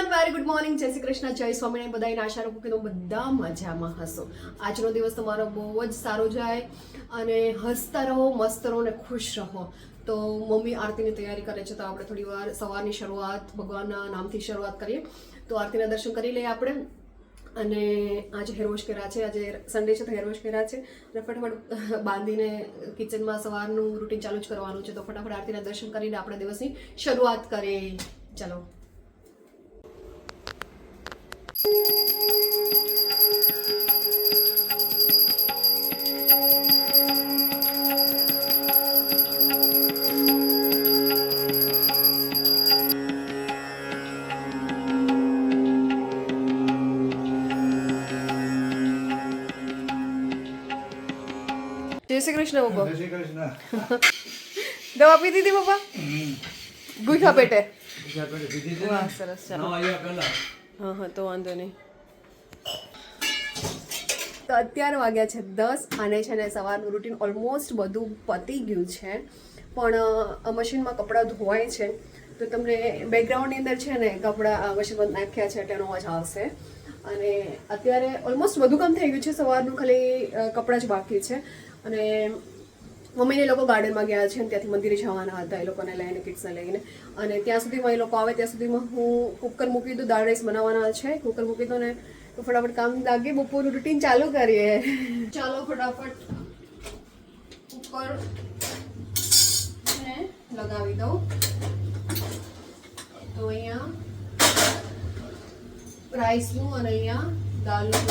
Everyone very good morning જય શ્રી કૃષ્ણ, જય સ્વામિનારાયણ. બધાને આશા રાખું કે તમે બધા મજામાં હસો આજનો દિવસ તમારો બહુ જ સારો જાય અને હસતા રહો, મસ્ત રહો અને ખુશ રહો. તો મમ્મી આરતીની તૈયારી કરે છે, તો આપણે થોડી વાર સવારની શરૂઆત, ભગવાનના નામથી શરૂઆત કરીએ. તો આરતીના દર્શન કરી લઈએ આપણે. અને આજે હેરવોશ કર્યા છે, આજે સન્ડે છે તો હેરવોશ કર્યા છે. અને ફટાફટ બાંધીને કિચનમાં સવારનું રૂટીન ચાલુ જ કરવાનું છે. તો ફટાફટ આરતીના દર્શન કરીને આપણે દિવસની શરૂઆત કરીએ. ચલો. જય શ્રી કૃષ્ણ પપ્પા જય શ્રી કૃષ્ણ દવા પી દીધી પપ્પા ગુઠા પેટે બીજા પેઢી પીધી છે ને? વાહ સરસ ચાલો ના આવ્યા પહેલા હા હા તો વાંધો નહીં. તો અત્યાર વાગ્યા છે દસ અને છે ને સવારનું રૂટીન ઓલમોસ્ટ બધું પતી ગયું છે. પણ મશીનમાં કપડાં ધોવાય છે. તો તમને બેકગ્રાઉન્ડની અંદર છે ને કપડાં મશીનમાં નાખ્યા છે તેનો અવાજ આવશે. અને અત્યારે ઓલમોસ્ટ બધું કામ થઈ ગયું છે સવારનું, ખાલી કપડાં જ બાકી છે. અને મમ્મીને લોકો ગાર્ડનમાં ગયા છે અને ત્યાંથી મંદિરે જવાના હતા, એ લોકોને લઈને, કિડ્સને લઈને. અને ત્યાં સુધીમાં એ લોકો આવે, ત્યાં સુધીમાં હું કુકર મૂકી દઉં, દાળ રાઈસ બનાવવાના છે, કુકર મૂકી દઉં ને તો ફટાફટ કામ લાગે, બપોરનું રૂટીન ચાલુ કરીએ. ચાલો ફટાફટ કુકર લગાવી દઉં. તો અહીંયા રાઈસનું અને અહીંયા દાળનું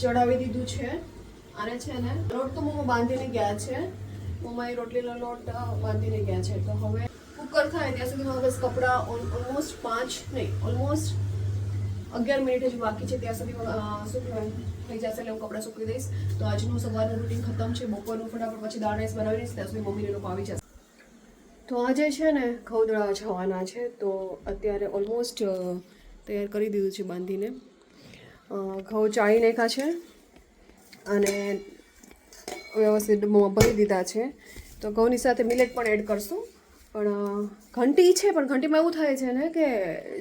ચડાવી દીધું છે. અને છે ને, લોટ તો મમ્મી બાંધીને ગયા છે. મમ્માએ રોટલીનો લોટ બાંધીને ગયા છે. તો હવે કુકર થાય ત્યાં સુધીમાં બસ કપડાં ઓલમોસ્ટ પાંચ નહીં ઓલમોસ્ટ અગિયાર મિનિટ જ બાકી છે. ત્યાં સુધી શું કહેવાય, થઈ જશે એટલે હું કપડાં સૂકવી દઈશ. તો આજનું સવારનું રૂટીન ખતમ છે. બપોરનું ફટાફટ પછી દાળ રાઈસ બનાવી દઈશ. ત્યાં સુધી મમ્મીને લોકો આવી જશે. તો આજે છે ને ખવદળા જવાના છે. તો અત્યારે ઓલમોસ્ટ તૈયાર કરી દીધું છે બાંધીને. ઘઉં ચાળી નાખ્યા છે. અને વ્યવસ્થિત ડબ્બામાં ભરી દીધા છે. તો ઘઉંની સાથે મિલેટ પણ એડ કરશું. પણ ઘંટી છે, પણ ઘંટીમાં એવું થાય છે ને કે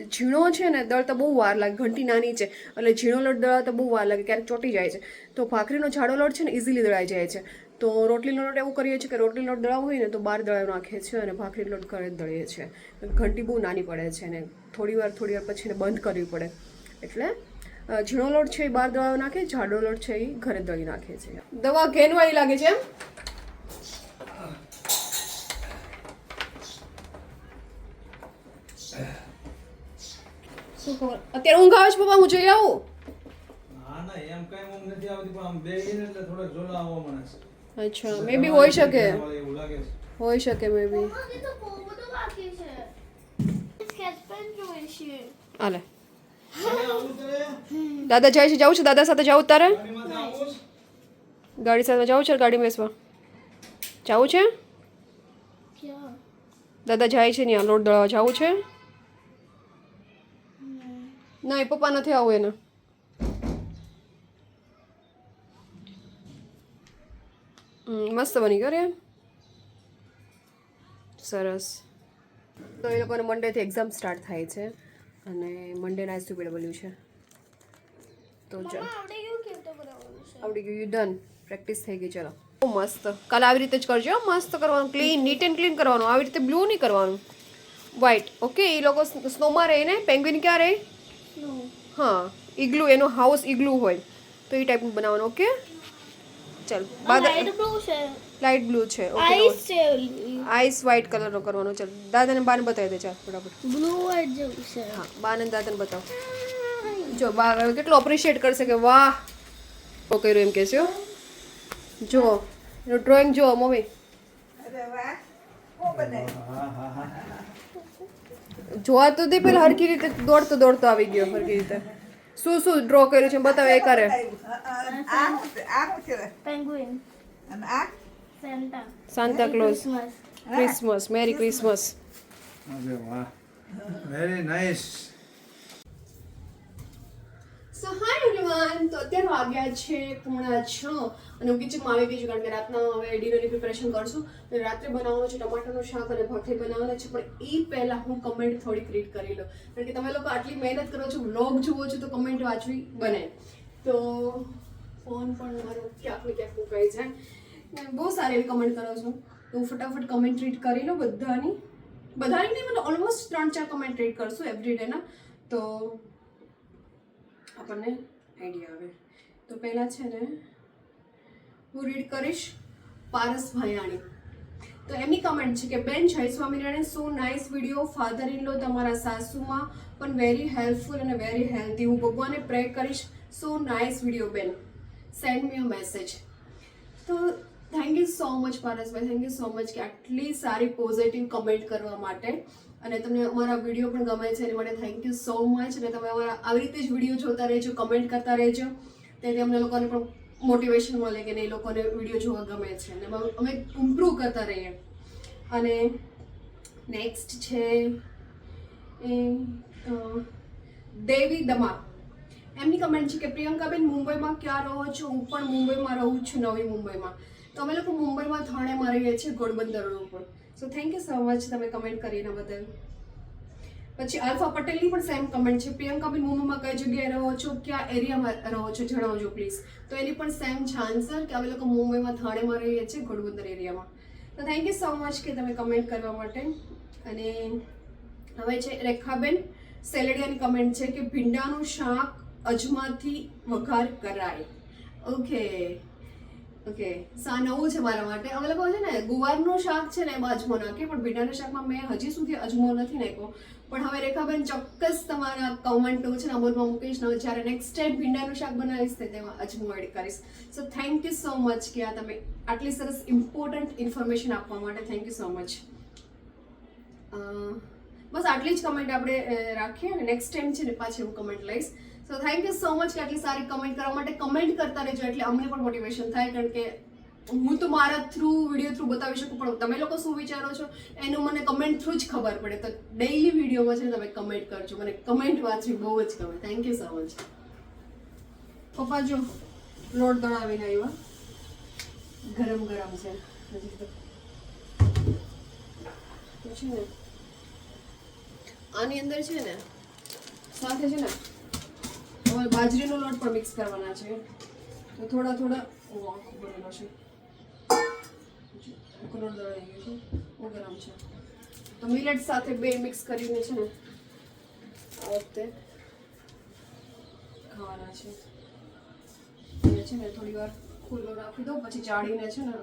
ઝીણો છે ને દળતા બહુ વાર લાગે. ઘંટી નાની છે, એટલે ઝીણો લોટ દળાતા બહુ વાર લાગે, ક્યારેક ચોટી જાય છે. તો ભાખરીનો જાડો લોટ છે ને ઇઝીલી દળાઈ જાય છે. તો રોટલીનો લોટ એવું કરીએ છીએ કે રોટલી લોટ દળાવો હોય ને તો બહાર દળાવી નાખીએ છીએ અને ભાખરી લોટ ઘરે દળીએ છીએ. ઘંટી બહુ નાની પડે છે ને થોડી વાર થોડી વાર પછી બંધ કરવી પડે. એટલે ઝીણો લોટ છે એ બહાર દવા નાખે જાડો લોટ છે એ ઘરે દળી નાખે છે. દવા ઘેનવાળી લાગે છે એમ? અત્યારે ઊંઘ આવે છે પપ્પા હું જોઈ આવું? ના ના એમ કઈ ઊંઘ નથી આવતી પણ આમ બેહીને એટલે થોડોક ઝોલા આવવા મને છે. અચ્છા મે બી હોઈ શકે. હોઈ શકે મે બી. દાદા જાય છે જવું છે? દાદા સાથે જવું તારે? ગાડી સાથે જવું છે ગાડી બેસવા જવું છે? દાદા જાય છે ત્યાં, લોટ દળવા જવું છે? ના એ પપ્પા નથી આવું એને. મસ્ત બની ગયો રે. સરસ. તો એ લોકોને મંડેથી એક્ઝામ સ્ટાર્ટ થાય છે. અને મંડેના એસયુપીડબલ્યુ છે. તો ચાલ. આવડે ગયું. યુ ડન પ્રેક્ટિસ થઈ ગઈ. ચલો. બહુ મસ્ત. કાલે આવી રીતે જ કરજો મસ્ત કરવાનું. ક્લીન નીટ એન્ડ ક્લીન કરવાનું. આવી રીતે બ્લુ નહીં કરવાનું. વ્હાઇટ ઓકે એ લોકો સ્નોમાં રહે ને? પેંગ્વિન ક્યાં રહે? હા. ઇગ્લુ એનો હાઉસ ઇગ્લુ હોય. તો એ ટાઈપનું બનાવવાનું. ઓકે ચાલ. લાઈટ બ્લુ છે. લાઇટ બ્લુ છે. Ice okay. છે આઈસ વ્હાઈટ કલરનો કરવાનો. ચાલ દાદાને બાને બતાવી દે ચાલ ફટાફટ. બ્લુ વ્હાઈટ જેવું છે. હા બાને ને દાદાને બતાવ. જો બા કેટલો અપ્રિશિએટ કરશે કે વાહ. ઓ કર્યું એમ કહેશે હો. જો એનું ડ્રોઈંગ જો મમ્મી. હા હા હા જોવા તો દે પેલા હરકી રીતે દોડતો દોડતો આવી ગયો હરકી રીતે. શું શું ડ્રો કર્યું છે બતાવે એ કરે પેંગ્વિન અને આ? Santa Santa Claus Christmas Christmas merry Christmas અરે વાહ. Very nice so hi everyone તો અત્યારે વાગ્યા છે પૂણા છ. અને હું કિચનમાં આવી ગઈ છું કારણ કે રાતના હવે ડિનરની પ્રિપેરેશન કરશું, તો રાત્રે બનાવવાનું છે ટમાટરનું શાક અને ભાખરી બનાવવાના છે, પણ એ પહેલાં હું કમેન્ટ થોડીક રીડ કરી લઉં. કારણ કે તમે લોકો આટલી મહેનત કરો છો બ્લોગ જુઓ છો, તો કમેન્ટ વાંચવી બને. તો ફોન પણ મારો ક્યાંક ને ક્યાંક મુકાઈ જાય. બહુ સારી એવી કમેન્ટ કરો છો. તો હું ફટાફટ કમેન્ટ રીડ કરી લઉં બધાની. બધાની નહીં, મતલબ ઓલમોસ્ટ ત્રણ ચાર કમેન્ટ રીડ કરશું એવરી ડેના તો આપણને આઈડિયા આવે. તો પહેલાં છે ને હું રીડ કરીશ પારસ ભાયાણી. તો એમની કમેન્ટ છે કે, બેન, Jai Swaminarayan so nice video father in law તમારા સાસુમાં પણ વેરી હેલ્પફુલ અને વેરી હેલ્ધી હું ભગવાને પ્રે કરીશ. સો નાઇસ વીડિયો બેન. સેન્ડ મી અ મેસેજ તો thank you so much Parasbhai thank you so much કે આટલી સારી પોઝિટિવ કમેન્ટ કરવા માટે. અને તમને અમારા વીડિયો પણ ગમે છે, એની માટે થેન્ક યુ સો મચ અને તમે અમારા આવી રીતે જ વીડિયો જોતા રહેજો કમેન્ટ કરતા રહેજો. તેથી અમને લોકોને પણ મોટિવેશન મળે કે એ લોકોને વીડિયો જોવા ગમે છે અને અમે- ઇમ્પ્રૂવ કરતા રહીએ. અને નેક્સ્ટ છે એ દેવી દમા એમની કમેન્ટ છે કે, પ્રિયંકાબેન, મુંબઈમાં ક્યાં રહો છો? હું પણ મુંબઈમાં રહું છું નવી મુંબઈમાં. તો અમે લોકો મુંબઈમાં થાણેમાં રહીએ છીએ Golbandar road so thank you so much તમે કમેન્ટ કરીને બદલ. પછી આલ્ફા પટેલની પણ સેમ કમેન્ટ છે. પ્રિયંકાબેન મુંબઈમાં કઈ જગ્યાએ રહો છો? ક્યાં એરિયામાં રહો છો? જણાવજો પ્લીઝ તો એની પણ સેમ છે આન્સર કે અમે લોકો મુંબઈમાં થાણેમાં રહીએ છીએ, ઘોડબંદર એરિયામાં. તો થેન્ક યુ સો મચ કે તમે કમેન્ટ કરવા માટે. અને હવે છે રેખાબેન, સેલેડિયાની કમેન્ટ છે કે ભીંડાનું શાક અજમાથી વઘાર કરાય. ઓકે ઓકે સા નવું છે મારા માટે. અમે લોકો છે ને, ગુવારનું શાક છે ને, એમાં અજમો નાખીએ પણ ભીંડાના શાકમાં મેં હજી સુધી અજમો નથી નાખ્યો. પણ હવે રેખાબેન ચોક્કસ તમારા કમેન્ટ છે ને અમલમાં મૂકીશ ને જ્યારે નેક્સ્ટ ટાઈમ ભીંડાનું શાક બનાવીશ તે તેમાં અજમો એડ કરીશ. So thank you so much કે આ તમે આટલી સરસ ઇમ્પોર્ટન્ટ ઇન્ફોર્મેશન આપવા માટે. થેન્ક યુ સો મચ બસ આટલી જ કમેન્ટ આપણે રાખીએ અને નેક્સ્ટ ટાઈમ છે ને પાછી હું કમેન્ટ લઈશ. So thank you so much કે આટલી સારી કમેન્ટ કરવા માટે કમેન્ટ કરતા રહેજો એટલે અમને પણ મોટિવેશન થાય, કારણ કે હું તો મારા થ્રુ વીડિયો થ્રુ બતાવી શકું, પણ તમે લોકો શું વિચારો છો, એનું મને કમેન્ટ થ્રુ જ ખબર પડે. તો ડેઈલી વિડીયોમાં છે તમે કમેન્ટ કરજો. મને કમેન્ટ વાંચવી બહુ જ ગમે. થેન્ક યુ સો મચ પપ્પા, જો, લોટ દળાવીને આવ્યા. ગરમ ગરમ છે. હજી તો. તો છે ને, આની અંદર છે ને, સાથે છે ને હવે બાજરીનો લોટ પણ મિક્સ કરવાના છે. તો થોડા થોડા ઓ બનેલો છે. આખો લોટ ગયો છે? ગરમ છે. તો મિલેટ સાથે બે મિક્સ કરીને છે ને, આ વખતે ખાવાના છે. અને છે ને થોડી વાર ખુલ્લો રાખી દો પછી ચાળીને છે ને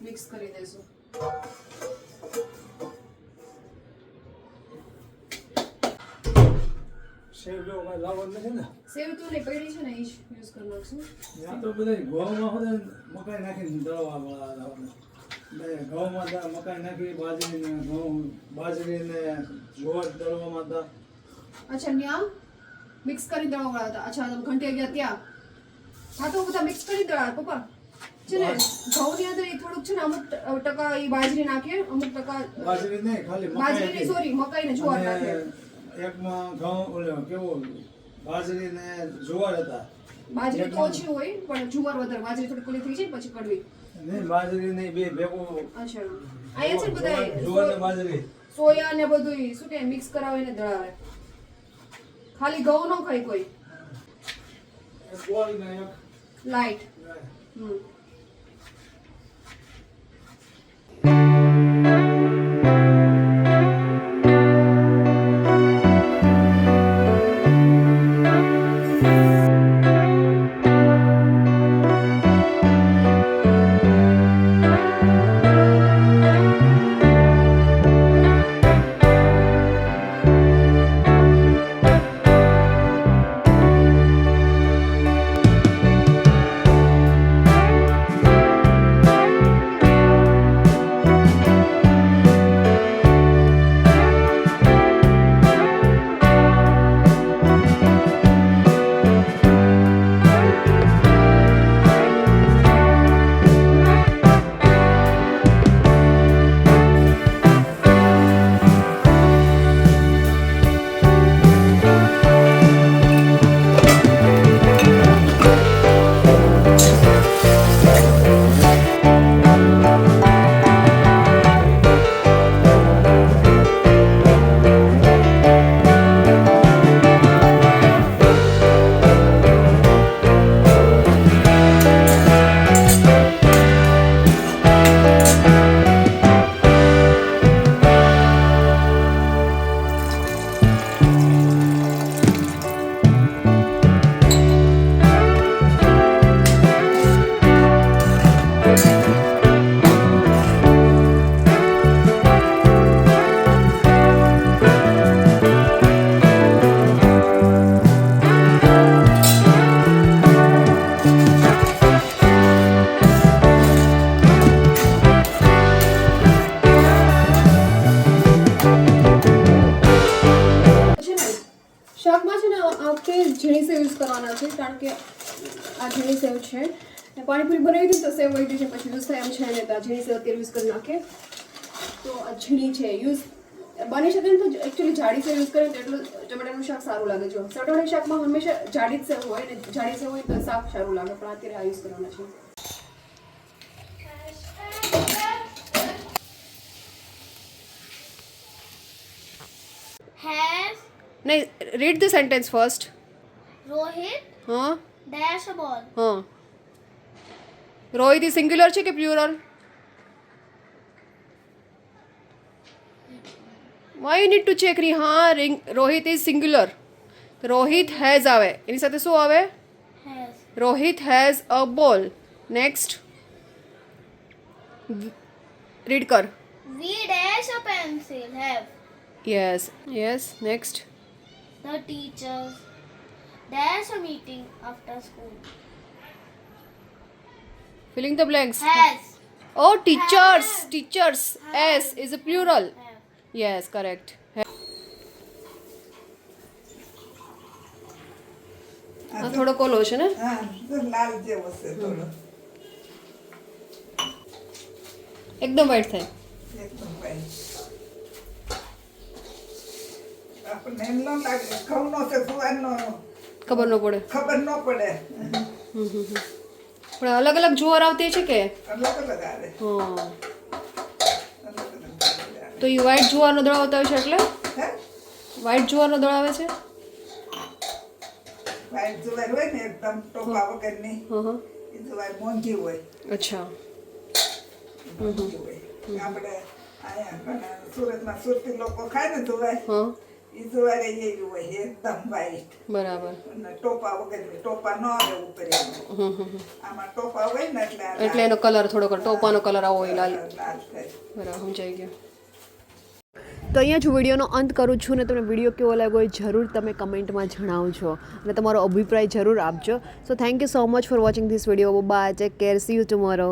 મિક્સ કરી દઈશું સેવ જો કાંઈ લાવવાનું નથી ને. સેવ તો ને પડી છે ને એ યુઝ કરી નાખશું ત્યાં તો બધા ઘઉંમાં હોય મકાઈ નાખીને દળવા વાળા લાવવાના. ઘઉંમાં દા- મકાઈ નાખી બાજરી ને ઘઉં બાજરી ને જુવાર દળવામાં હતા અચ્છા ત્યાં મિક્સ કરી દળવા વાળા હતા. અચ્છા તમે ઘંટી ગયા ત્યાં. હા તો બધા મિક્સ કરી દળા પપ્પા. છે ને ઘઉં ની અંદર એ થોડુંક છે ને અમુક ટકા એ બાજરી નાખે અમુક ટકા બાજરી નહીં ખાલી બાજરી સોરી મકાઈ ને જોવા અને એકમાં ઘઉં ઓલે કેવો બાજરી ને જુવાર હતા. બાજરી તો ઓછી હોય પણ જુવાર વધારે. બાજરી થોડી કોલી થઈ જાય પછી કડવી. નહીં બાજરી નહીં બે ભેગું. અચ્છા. આયા છે બધા જુવાર- ને બાજરી. સોયા ને બધું શું કે મિક્સ કરાવે ને દળાવે. ખાલી ઘઉં નો ખાય કોઈ. લાઈટ હમ. ઝીણી સેવ યુઝ કરવાના છે કારણ કે આ ઝીણી સેવ છે. ને પાણીપુરી બનાવી દીધી તો સેવ વહી છે પછી યુઝ થાય એમ છે ને તો આ ઝીણી સેવ અત્યારે યુઝ કરી નાખે તો આ ઝીણી છે યુઝ બની શકે ને તો એકચ્યુઅલી જાડી સેવ યુઝ કરે તો એટલું ટમેટાનું શાક સારું લાગે. જો સટોડી શાકમાં હંમેશા જાડી જ સેવ હોય ને જાડી સેવ હોય તો શાક સારું લાગે પણ અત્યારે આ યુઝ કરવાના છે નહીં read the sentence first Rohit હા? ડેશ બોલ હા. રોહિત સિંગ્યુલર છે કે plural why you need to check રી હા Rohit is singular Rohit has આવે. એની સાથે શું આવે? રોહિત હેઝ અ બોલ નેક્સ્ટ રીડ કર. We dash a pencil have yes yes next the teachers. Dash a meeting after school. Filling the blanks. Has. ઓ Teachers. Teachers S is a plural. Have. Yes, correct. થોડો કોલો છે ને લાલ જેવો છે થોડો એકદમ વાઈટ થાય એકદમ વાઈટ આપણને એમ ન લાગે ઘઉંનો છે જુવારનો ખબર ન પડે. ખબર ન પડે. પણ અલગ અલગ જુવાર આવતી છે કે? અલગ અલગ આવે. હા. તો એ વ્હાઈટ જુવારનો દળ આવતા હોય છે એટલે? હે? વ્હાઈટ જુવારનો દળ આવે છે? વાઈટ જુવાર હોય ને એકદમ ટોપા વગરની એ જુવાર મોંઘી હોય. અચ્છા. મોંઘી હોય. આપણે અહીંયા સુરતમાં સુરતી લોકો ખાય ને જુવાર. હા. એ એવી હોય એકદમ વાઈટ બરાબર. અને ટોપા વગરની ટોપા ન આવે ઉપર એનું. હમ હમ હમ. આમાં ટોપા હોય ને એટલે એટલે એનો કલર થોડોક ટોપાનો કલર આવો હોય લાલ. લાલ બરાબર સમજાઈ ગયો. તો અહીંયા જ વિડીયોનો અંત કરું છું ને તમને વીડિયો કેવો લાગ્યો એ જરૂર તમે કમેન્ટમાં જણાવજો અને તમારો અભિપ્રાય જરૂર આપજો. So thank you so much for watching this video bye take care see you tomorrow